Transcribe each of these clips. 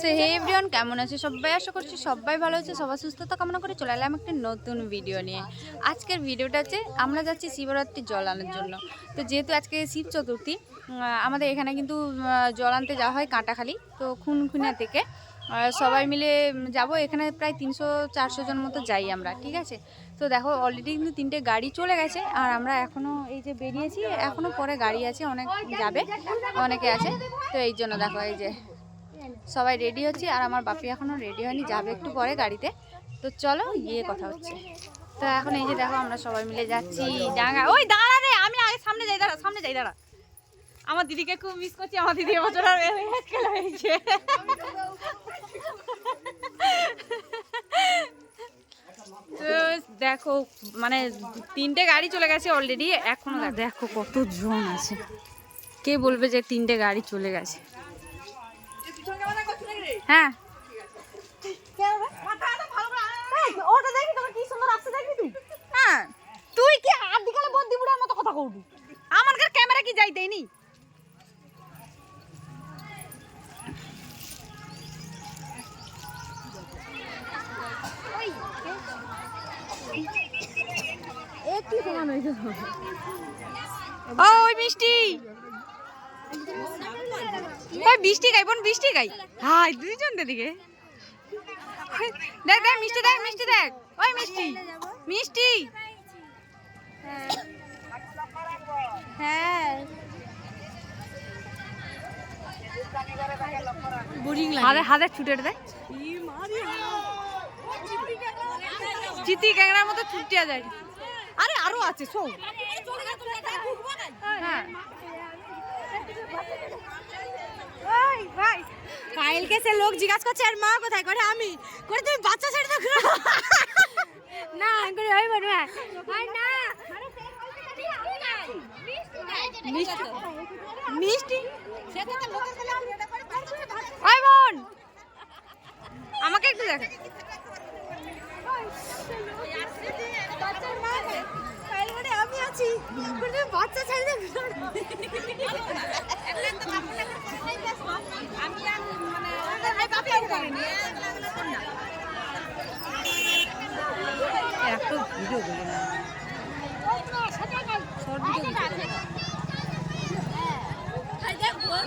সে হে everyone কেমন আছে? সবাই আশা করছি সবাই ভালো আছে, সবার সুস্থতা কামনা করে চলে এলাম একটা নতুন ভিডিও নিয়ে। আজকের ভিডিওটা হচ্ছে, আমরা যাচ্ছি শিবরাত্রি জল আনার জন্য। তো যেহেতু আজকে শিব চতুর্থী আমাদের এখানে কিন্তু জল আনতে যাওয়া হয় কাঁটাখালি, তো খুনখুনিয়া থেকে। সবাই মিলে যাব, এখানে প্রায় তিনশো, চারশো জন মতো যাই আমরা, ঠিক আছে? তো দেখো অলরেডি কিন্তু তিনটে গাড়ি চলে গেছে, আর আমরা এখনও এই যে বেরিয়েছি এখনও পরে গাড়ি আছে, অনেক যাবে, অনেকে আছে। তো এই জন্য দেখো, এই যে সবাই রেডি হচ্ছে আর আমার বাপি এখনও রেডি হয়নি, যাবে একটু পরে গাড়িতে। তো চলো গিয়ে কথা হচ্ছে। তো এখন এই যে দেখো আমরা সবাই মিলে যাচ্ছি ডাঙ্গা। ওই দাঁড়া রে, আমি আগে সামনে যাই, দাঁড়া, সামনে যাই, দাঁড়া। আমার দিদিকে খুব মিস করছি, আমার দিদি খেলা হয়েছে। তো দেখো মানে তিনটে গাড়ি চলে গেছে অলরেডি এখনও দেখো কত জন আছে। কে বলবে যে তিনটে গাড়ি চলে গেছে? হ্যাঁ ওটা দেখি তোকে কি সুন্দর আসছে দেখবি তুই হ্যাঁ তুই কি হাত দিকালে বদ্দি বুড়ার মতো কথা কইবি আমার কাছে ক্যামেরা কি যাই দেয়নি ওই মিষ্টি ওই বৃষ্টি গাই বোন বৃষ্টি গাই। হাই দুইজন দিকে দেখ দেখ মিষ্টি দেখ মিষ্টি দেখ। ওই মিষ্টি মিষ্টি। হ্যাঁ। ছুটে চিতি ক্যাংরার মতো ছুটিয়া যায়। আরে আরও আছে শো হ্যাঁ। কাইলকে সে লোক জিজ্ঞাসা করছে আর মা কোথায়? করে আমি। করে তুমি বাচ্চা ছেড়ে দাও না। করে ওই বলবে না। মিষ্টি। মিষ্টি। ওই বোন। আমাকে একটু দেখ। আমি আছি। বাচ্চা ছেড়ে দাও আমি আর মানে এই বাপি আর করেনি একটু ভিডিও করে না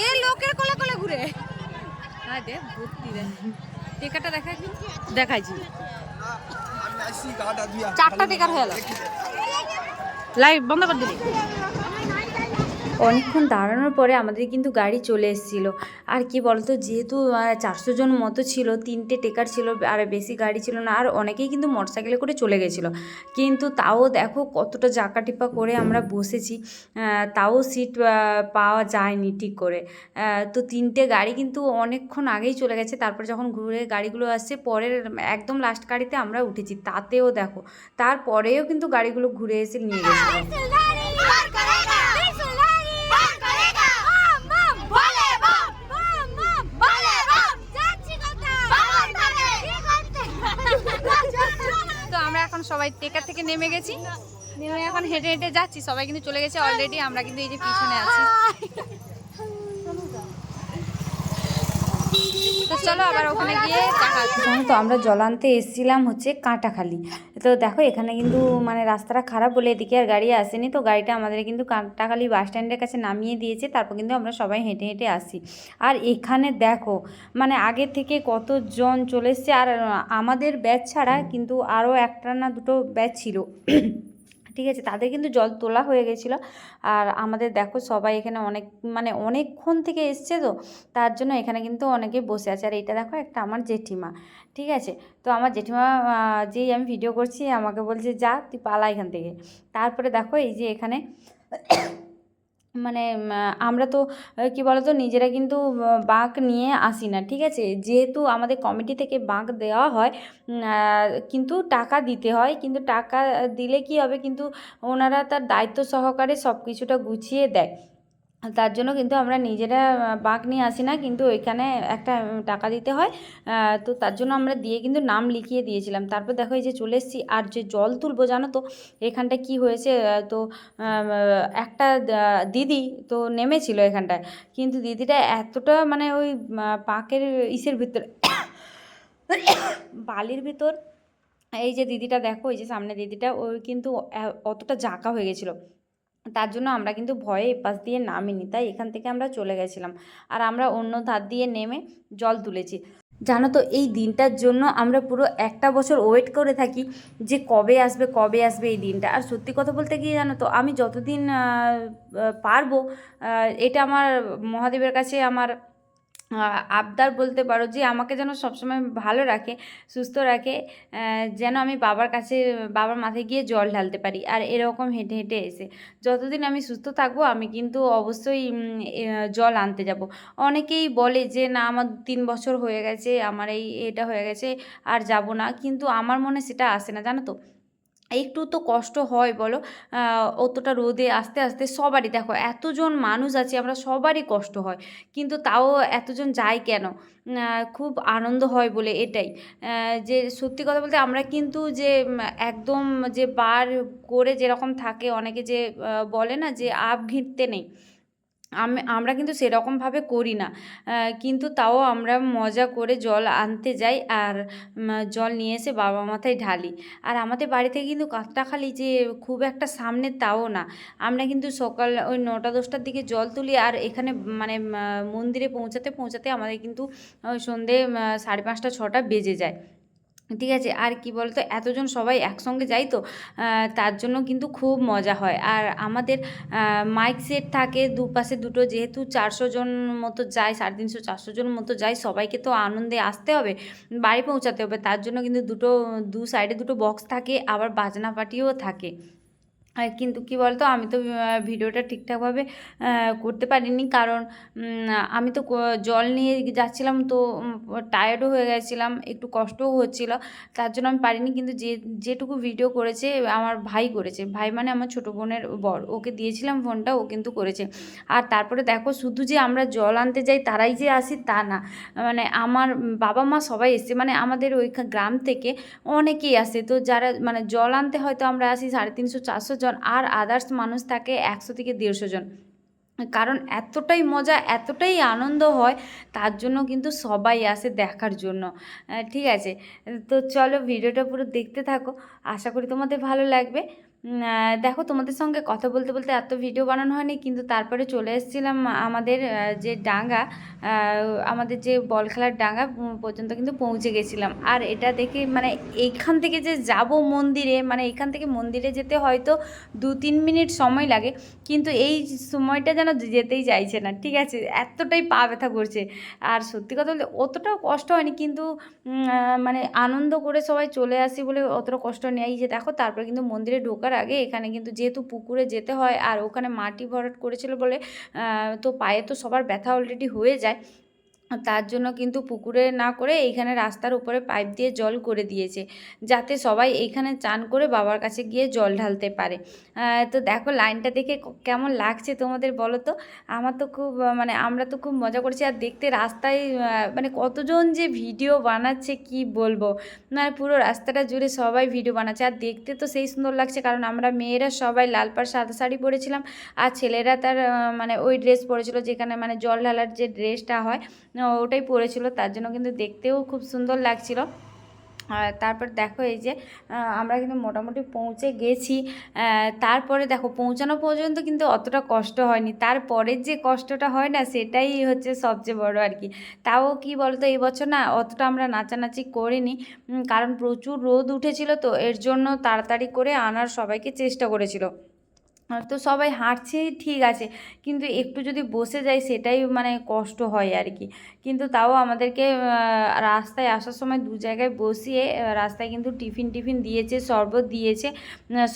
এ লোকের কোলে কোলে ঘুরে হ্যাঁ দে ভর্তি দে টেকাটা দেখা দেখাইছি। চারটা টেকার হয়ে গেল। লাইভ বন্ধ করে দিলি অনেকক্ষণ দাঁড়ানোর পরে আমাদের কিন্তু গাড়ি চলে এসেছিল আর কি বলতো যেহেতু চারশো জন মতো ছিল তিনটে টেকার ছিল আর বেশি গাড়ি ছিল না আর অনেকেই কিন্তু মোটরসাইকেলে করে চলে গেছিল কিন্তু তাও দেখো কতটা জাকা টিপা করে আমরা বসেছি তাও সিট পাওয়া যায়নি ঠিক করে তো তিনটে গাড়ি কিন্তু অনেকক্ষণ আগেই চলে গেছে তারপর যখন ঘুরে গাড়িগুলো আসছে পরের একদম লাস্ট গাড়িতে আমরা উঠেছি তাতেও দেখো তারপরেও কিন্তু গাড়িগুলো ঘুরে এসে নিয়ে গেছিল সবাই টেকার থেকে নেমে গেছি। নেমে এখন হেঁটে হেঁটে যাচ্ছি, সবাই কিন্তু চলে গেছে অলরেডি আমরা কিন্তু এই যে পিছনে আছি তো চলো আবার ওখানে গিয়ে তো আমরা জল আনতে এসেছিলাম হচ্ছে কাঁটাখালি। তো দেখো এখানে কিন্তু মানে রাস্তাটা খারাপ বলে এদিকে আর গাড়ি আসেনি। তো গাড়িটা আমাদের কিন্তু কাঁটাখালি বাস স্ট্যান্ডের কাছে নামিয়ে দিয়েছে। তারপর কিন্তু আমরা সবাই হেঁটে হেঁটে আসি। আর এখানে দেখো মানে আগে থেকে কতজন চলে এসছে। আর আমাদের ব্যাচ ছাড়া কিন্তু আরও একটা না দুটো ব্যাচ ছিল। ঠিক আছে, তাদের কিন্তু জল তোলা হয়ে গেছিল। আর আমাদের দেখো সবাই এখানে অনেক মানে অনেকক্ষণ থেকে এসছে তো, তার জন্য এখানে কিন্তু অনেকে বসে আছে। আর এটা দেখো একটা আমার জেঠিমা, ঠিক আছে? তো আমার জেঠিমা যেই আমি ভিডিও করছি, আমাকে বলছে, যা, তুই পালা এখান থেকে। তারপরে দেখো এই যে এখানে মানে আমরা তো কী বলতো, নিজেরা কিন্তু বাঁক নিয়ে আসি না, ঠিক আছে? যেহেতু আমাদের কমিটি থেকে বাঁক দেওয়া হয় কিন্তু টাকা দিতে হয়, কিন্তু টাকা দিলে কি হবে? কিন্তু ওনারা তার দায়িত্ব সহকারে সব কিছুটা গুছিয়ে দেয়। তার জন্য কিন্তু আমরা নিজেরা বাঁক নিয়ে আসি না, কিন্তু ওইখানে একটা টাকা দিতে হয়। তো তার জন্য আমরা দিয়ে কিন্তু নাম লিখিয়ে দিয়েছিলাম। তারপর দেখো এই যে চলে এসেছি আর যে জল তুলবো, জানো তো, এখানটা কি হয়েছে? তো একটা দিদি তো নেমেছিল এখানটায়। কিন্তু দিদিটা এতটা মানে ওই পাকের ইসের ভিতর, বালির ভিতর, এই যে দিদিটা দেখো, এই যে সামনে দিদিটা, ওই কিন্তু অতটা জাঁকা হয়ে গেছিল। তার জন্য আমরা কিন্তু ভয়ে এপাশ দিয়ে নামিনি, তাই এখান থেকে আমরা চলে গেছিলাম। আর আমরা অন্য ধার দিয়ে নেমে জল তুলেছি। জানো তো, এই দিনটার জন্য আমরা পুরো একটা বছর ওয়েট করে থাকি যে কবে আসবে কবে আসবে এই দিনটা। আর সত্যি কথা বলতে গিয়ে জানো তো, আমি যতদিন পারব এটা আমার মহাদেবের কাছে আমার আবদার বলতে পারো যে আমাকে যেন সবসময় ভালো রাখে, সুস্থ রাখে যেন আমি বাবার কাছে, বাবার মাথায় গিয়ে জল ঢালতে পারি। আর এরকম হেঁটে হেঁটে এসে যতদিন আমি সুস্থ থাকব, আমি কিন্তু অবশ্যই জল আনতে যাব। অনেকেই বলে যে, না, আমার তিন বছর হয়ে গেছে, আমার এই, এটা হয়ে গেছে, আর যাব না। কিন্তু আমার মনে সেটা আসে না, জানো তো? একটু তো কষ্ট হয় বলো। অতটা রোদে আস্তে আস্তে সবারই দেখো, এতজন মানুষ আছে, আমরা সবারই কষ্ট হয়। কিন্তু তাও এতজন যায় কেন? খুব আনন্দ হয় বলে এটাই। যে সত্যি কথা বলতে আমরা কিন্তু যে একদম যে বার করে যেরকম থাকে, অনেকে যে বলে না যে আপ ঘিরতে নেই। আমরা কিন্তু সেরকমভাবে করি না কিন্তু তাও আমরা মজা করে জল আনতে যাই আর জল নিয়ে এসে বাবা মাথায় ঢালি। আর আমাদের বাড়ি থেকে কিন্তু কাঁকটাখালি যে খুব একটা সামনে তাও না। আমরা কিন্তু সকাল ওই নটা দশটার দিকে জল তুলি আর এখানে মানে মন্দিরে পৌঁছাতে পৌঁছাতে আমাদের কিন্তু সন্ধে সাড়ে পাঁচটা, ছটা বেজে যায়। ঠিক আছে? আর কি বলতো? এতজন সবাই একসঙ্গে যাই তো তার জন্য কিন্তু খুব মজা হয়। আর আমাদের মাইক সেট থাকে দুপাশে দুটো, যেহেতু চারশো জন মতো যায় সাড়ে তিনশো, চারশো জন মতো যায় সবাইকে তো আনন্দে আসতে হবে, বাড়ি পৌঁছাতে হবে। তার জন্য কিন্তু দুটো, দু সাইডে দুটো বক্স থাকে, আবার বাজনা পার্টিও থাকে। কিন্তু কি বলতো, আমি তো ভিডিওটা ঠিকঠাকভাবে করতে পারিনি। কারণ আমি তো জল নিয়ে যাচ্ছিলাম তো টায়ার্ডও হয়ে গেছিলাম, একটু কষ্টও হচ্ছিল। তার জন্য আমি পারিনি, কিন্তু যে, যেটুকু ভিডিও করেছে, আমার ভাই করেছে। ভাই মানে আমার ছোটো বোনের বর। ওকে দিয়েছিলাম ফোনটা ও কিন্তু করেছে। আর তারপরে দেখো, শুধু যে আমরা জল আনতে যাই, তারাই যে আসি, তা না। মানে আমার বাবা মা সবাই এসছে। মানে আমাদের ওই গ্রাম থেকে অনেকেই আসে। তো যারা মানে জল আনতে হয়তো আমরা আসি সাড়ে তিনশো, চারশো জন আর আদার্স মানুষ থাকে একশো থেকে দেড়শো জন। কারণ এতটাই মজা, এতটাই আনন্দ হয়, তার জন্য কিন্তু সবাই আসে দেখার জন্য। ঠিক আছে? তো চলো ভিডিওটা পুরো দেখতে থাকো। আশা করি তোমাদের ভালো লাগবে। দেখো তোমাদের সঙ্গে কথা বলতে বলতে এত ভিডিও বানানো হয়নি, কিন্তু তারপরে চলে এসেছিলাম আমাদের যে ডাঙ্গা আমাদের যে বল খেলার ডাঙ্গা পর্যন্ত কিন্তু পৌঁছে গেছিলাম। আর এটা দেখে মানে এইখান থেকে যে যাব মন্দিরে মানে এখান থেকে মন্দিরে যেতে হয়তো দু তিন মিনিট সময় লাগে, কিন্তু এই সময়টা যেন যেতেই চাইছে না, ঠিক আছে? এতটাই পা ব্যথা করছে। আর সত্যি কথা বলতে অতটাও কষ্ট হয়নি, কিন্তু মানে আনন্দ করে সবাই চলে আসি বলে অতটা কষ্ট নেই। যে দেখো, তারপর কিন্তু মন্দিরে ঢোকার আগে এখানে কিন্তু যেহেতু পুকুরে যেতে হয় আর ওখানে মাটি ভরাট করেছিল বলে তো পায়ে তো সবার ব্যথা অলরেডি হয়ে যায়। তার জন্য কিন্তু পুকুরে না করে এইখানে রাস্তার উপরে পাইপ দিয়ে জল করে দিয়েছে, যাতে সবাই এইখানে চান করে বাবার কাছে গিয়ে জল ঢালতে পারে। তো দেখো লাইনটা দেখে কেমন লাগছে তোমাদের বলো তো? আমার তো খুব মানে আমরা তো খুব মজা করছি আর দেখতে রাস্তায় মানে কতজন যে ভিডিও বানাচ্ছে কি বলব? মানে পুরো রাস্তাটা জুড়ে সবাই ভিডিও বানাচ্ছে আর দেখতে তো সেই সুন্দর লাগছে কারণ আমরা মেয়েরা সবাই লাল পাড় সাদা শাড়ি পরেছিলাম আর ছেলেরা তার মানে ওই ড্রেস পরেছিল যেখানে মানে জল ঢালার যে ড্রেসটা হয় ওটাই পরেছিল তার জন্য কিন্তু দেখতেও খুব সুন্দর লাগছিল। আর তারপর দেখো এই যে আমরা কিন্তু মোটামুটি পৌঁছে গেছি। তারপরে দেখো, পৌঁছানো পর্যন্ত কিন্তু অতটা কষ্ট হয়নি। তারপরের যে কষ্টটা হয় না, সেটাই হচ্ছে সবচেয়ে বড় আর কি। তাও কি বলতো, এই বছর না অতটা আমরা নাচানাচি করিনি। কারণ প্রচুর রোদ উঠেছিল, তো এর জন্য তাড়াতাড়ি করে আনার সবাইকে চেষ্টা করেছিল। তো সবাই হাঁটছে ঠিক আছে, কিন্তু একটু যদি বসে যায় সেটাই মানে কষ্ট হয় আর কি। কিন্তু তাও আমাদেরকে রাস্তায় আসার সময় দু জায়গায় বসিয়ে রাস্তায় কিন্তু টিফিন টিফিন দিয়েছে, শরবত দিয়েছে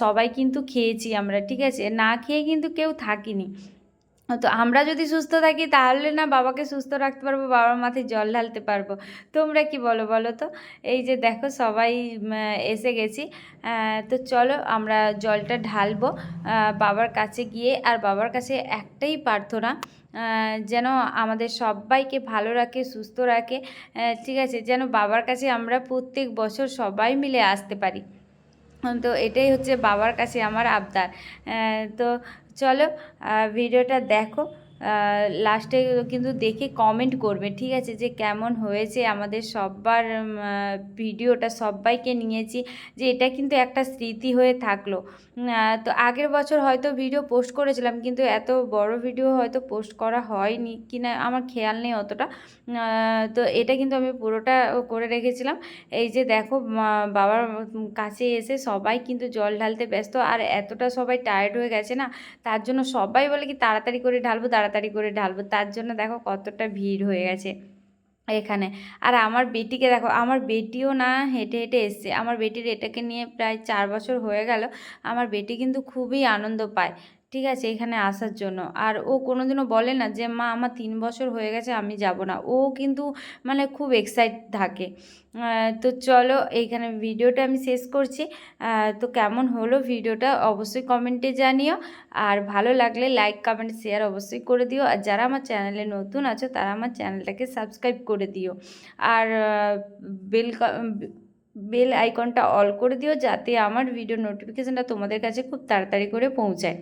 সবাই কিন্তু খেয়েছি আমরা, ঠিক আছে? না খেয়ে কিন্তু কেউ থাকিনি। তো আমরা যদি সুস্থ থাকি, তাহলে না বাবাকে সুস্থ রাখতে পারব, বাবার মাথায় জল ঢালতে পারব। তোমরা কি বলো বলো তো? এই যে দেখো সবাই এসে গেছি। তো চলো আমরা জলটা ঢালবো। বাবার কাছে গিয়ে, আর বাবার কাছে একটাই প্রার্থনা যেন আমাদের সবাইকে ভালো রাখে, সুস্থ রাখে। ঠিক আছে, যেন বাবার কাছে আমরা প্রত্যেক বছর সবাই মিলে আসতে পারি। তো এটাই হচ্ছে বাবার কাছে আমার আবদার। তো চলো ভিডিওটা দেখো। লাস্টে কিন্তু দেখে কমেন্ট করবে, ঠিক আছে? যে কেমন হয়েছে আমাদের সবার ভিডিওটা সবাইকে নিয়েছি, যে এটা কিন্তু একটা স্মৃতি হয়ে থাকল। তো আগের বছর হয়তো ভিডিও পোস্ট করেছিলাম, কিন্তু এত বড় ভিডিও হয়তো পোস্ট করা হয়নি কি না আমার খেয়াল নেই অতটা। তো এটা কিন্তু আমি পুরোটা করে রেখেছিলাম। এই যে দেখো বাবার কাছে এসে সবাই কিন্তু জল ঢালতে ব্যস্ত, আর এতটা সবাই টায়ার্ড হয়ে গেছে না, তার জন্য সবাই বলে কি তাড়াতাড়ি করে ঢালবো, তাড়াতাড়ি করে ঢালবো। তার জন্য দেখো কতটা ভিড় হয়ে গেছে এখানে। আর আমার বেটিকে দেখো, আমার বেটিও না হেঁটে হেঁটে এসছে। আমার বেটির এটাকে নিয়ে প্রায় চার বছর হয়ে গেল। আমার বেটি কিন্তু খুবই আনন্দ পায়। ঠিক আছে, এখানে আসার জন্য। আর ও কোনোদিনও বলে না যে, মা, আমার তিন বছর হয়ে গেছে, আমি যাব না। ও কিন্তু মানে খুব এক্সাইট থাকে। তো চলো, এইখানে ভিডিওটা আমি শেষ করছি। তো কেমন হলো ভিডিওটা অবশ্যই কমেন্টে জানিও। আর ভালো লাগলে লাইক কমেন্ট শেয়ার অবশ্যই করে দিও। আর যারা আমার চ্যানেলে নতুন আছো, তারা আমার চ্যানেলটাকে সাবস্ক্রাইব করে দিও। আর বেল বেল আইকনটা অল করে দিও, যাতে আমার ভিডিও নোটিফিকেশানটা তোমাদের কাছে খুব তাড়াতাড়ি করে পৌঁছায়।